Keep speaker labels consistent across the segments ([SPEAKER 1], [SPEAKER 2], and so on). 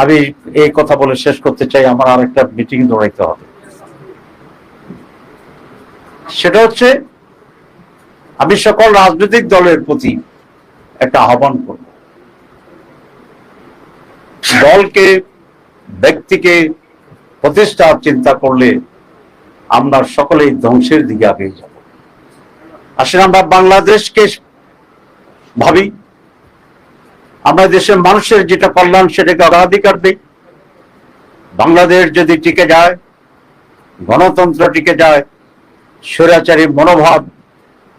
[SPEAKER 1] আমি এই কথা বলে শেষ করতে চাই, আমার আরেকটা মিটিং দৌড়াইতে হবে। সেটা হচ্ছে, আমি সকল রাজনৈতিক দলের প্রতি একটা আহ্বান করব। দলকে, ব্যক্তিকে প্রতিষ্ঠার চিন্তা করলে আমরা সকলেই ধ্বংসের দিকে আগে যাব। আসলে আমরা বাংলাদেশকে ভাবি আমরা দেশের মানুষের যেটা কল্যাণ, সেটাকে অগ্রাধিকার দিই বাংলাদেশ যদি টিকে যায়, গণতন্ত্র টিকে যায়, স্বৈরাচারী মনোভাব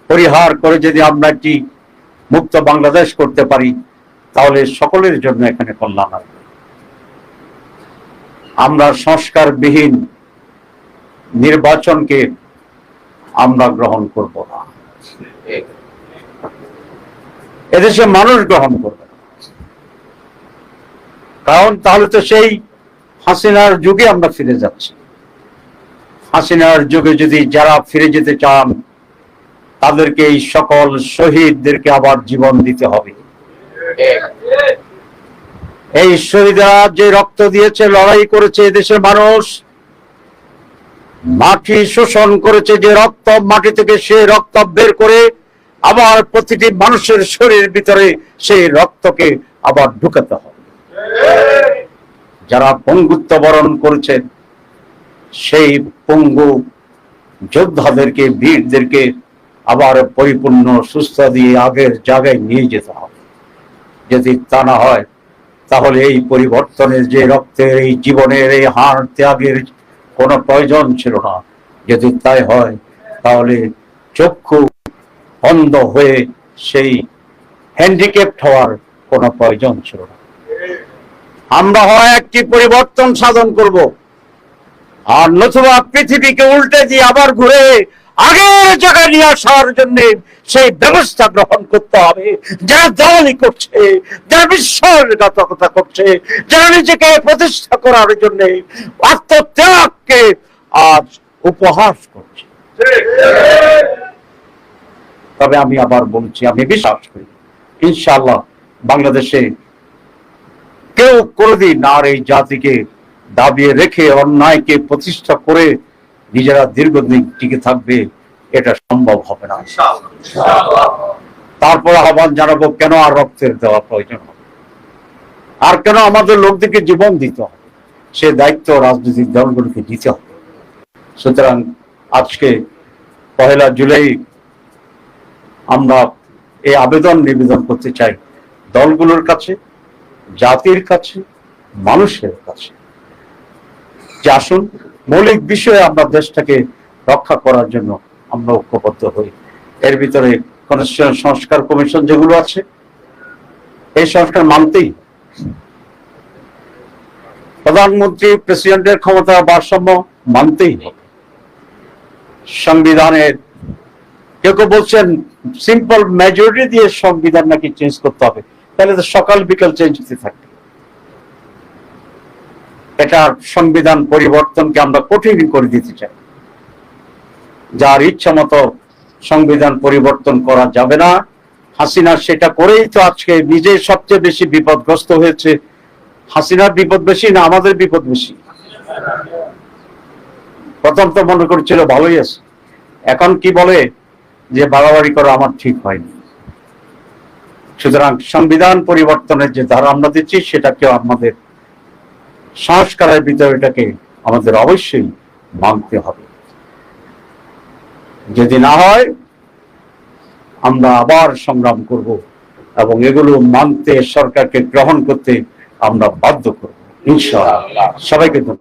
[SPEAKER 1] পরিহার করে যদি আমরা একটি মুক্ত বাংলাদেশ করতে পারি, তাহলে সকলের জন্য এখানে কল্যাণ আসবে আমরা সংস্কারবিহীন নির্বাচনকে আমরা গ্রহণ করব না। এদেশে মানুষ গ্রহণ করবে কারণ তাহলে তো সেই হাসিনার যুগে আমরা ফিরে যাচ্ছি। হাসিনার যুগে যদি যারা ফিরে যেতে চান, তাদেরকে এই সকল শহীদদেরকে আবার জীবন দিতে হবে। এই শহীদরা যে রক্ত দিয়েছে, লড়াই করেছে দেশের মানুষ, মাটি শোষণ করেছে যে রক্ত, মাটি থেকে সে রক্ত বের করে আবার প্রতিটি মানুষের শরীরের ভিতরে সেই রক্তকে আবার ঢুকাতে হবে। যারা পঙ্গুত্ব বরণ করেছেন সেই পঙ্গু যোদ্ধাদেরকে, বীরদেরকে আবার পরিপূর্ণ সুস্থ দিয়ে আগের জায়গায় নিয়ে যেতে হবে। যদি তা না হয়, তাহলে এই পরিবর্তনের যে রক্তের, এই জীবনের, এই হার ত্যাগের কোনো প্রয়োজন ছিল না। যদি তাই হয়, তাহলে চক্ষু অন্ধ হয়ে সেই হ্যান্ডিক্যাপ্ট হওয়ার কোনো প্রয়োজন ছিল না। আমরা হয় একটি পরিবর্তন সাধন করব। আর নতুবা পৃথিবীকে উল্টে দিয়ে আবার ঘুরে আগের জায়গায় নিয়ে আসার জন্য সেই ব্যবস্থা গ্রহণ করতে হবে। যারা দলই করছে, যারা বিশ্বাসঘাতকতা করছে, যারা নিজেকে প্রতিষ্ঠা করার জন্য আত্মত্যাগকে আজ উপহাস করছে। তবে আমি আবার বলছি, আমি বিশ্বাস করি ইনশাল্লাহ বাংলাদেশে কেউ কোনোদিন আর এই জাতিকে দাবিয়ে রেখে অন্যায়কে প্রতিষ্ঠা করে নিজেরা দীর্ঘদিন টিকে থাকবে, এটা সম্ভব হবে না। তারপর আহ্বান জানাব, কেন আর রক্তের দেওয়া প্রয়োজন হবে? আর কেন আমাদের লোকদেরকে জীবন দিতে হবে? সে দায়িত্ব রাজনৈতিক দলগুলোকে দিতে হবে। সুতরাং আজকে পহেলা জুলাই আমরা এই আবেদন নিবেদন করতে চাই দলগুলোর কাছে জাতির কাছে, মানুষের কাছে। যে আসুন মৌলিক বিষয়ে আমরা দেশটাকে রক্ষা করার জন্য আমরা ঐক্যবদ্ধ হই। এর ভিতরে সংস্কার কমিশন যেগুলো আছে, এই সংস্কার মানতেই প্রধানমন্ত্রী প্রেসিডেন্টের ক্ষমতা ভারসাম্য মানতেই হবে। সংবিধানের, কেউ কেউ বলছেন সিম্পল মেজরিটি দিয়ে সংবিধান নাকি চেঞ্জ করতে হবে। তাহলে তো সকাল বিকাল চেঞ্জ হতে থাকবে। এটা সংবিধান পরিবর্তনকে আমরা কঠিন করে দিতে চাই। যার ইচ্ছা মতো সংবিধান পরিবর্তন করা যাবে না। হাসিনা সেটা করেই তো আজকে নিজে সবচেয়ে বেশি বিপদগ্রস্ত হয়েছে। হাসিনার বিপদ বেশি না আমাদের বিপদ বেশি? প্রথম তো মনে করছিল ভালোই আছে। এখন কি বলে যে বাড়াবাড়ি করা আমার ঠিক হয়নি। সুতরাং সংবিধান পরিবর্তনের যে ধারা আমরা দিচ্ছি, সেটাকেও আমাদের সংস্কারের বিষয়টাকে আমাদের অবশ্যই মানতে হবে। যদি না হয়, আমরা আবার সংগ্রাম করব এবং এগুলো মানতে, সরকারকে গ্রহণ করতে আমরা বাধ্য করব। ইনশাআল্লাহ। সবাইকে